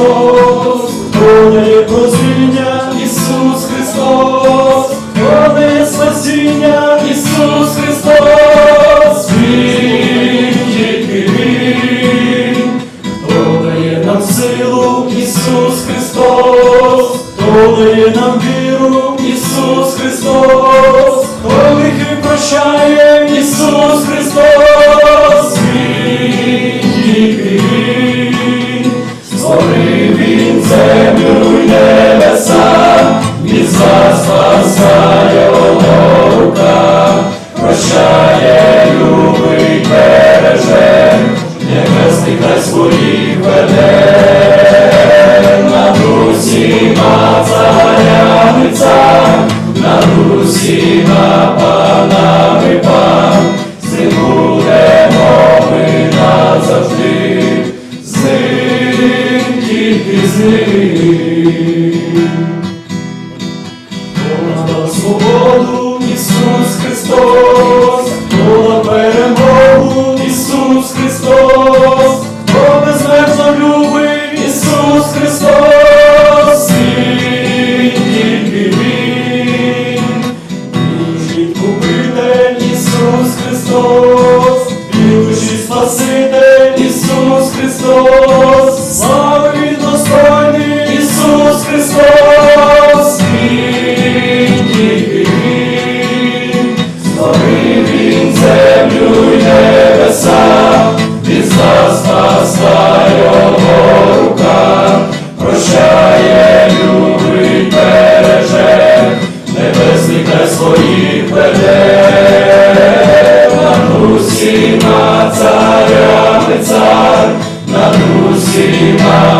Христос, доня Єврозиня Ісус Христос. Хто свободу Ісус Христос, хто перемогу Ісус Христос, хто безмежно любить Ісус Христос, тільки він, Він Ісус Христос, і душі життя свої педе на Русі на царя, цар, на Русі на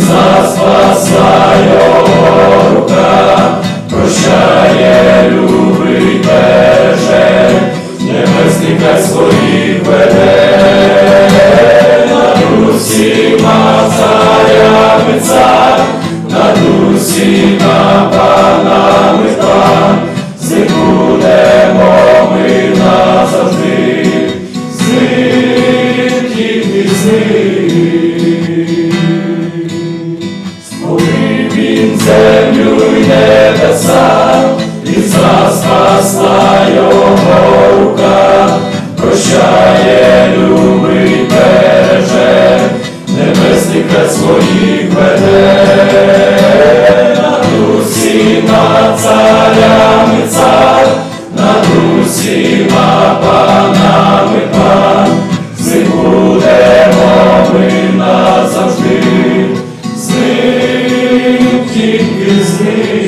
Спасай, Його. небеса, і нас спасла його рука, прощає, любить береже, небесний край своїх веде. Senhor.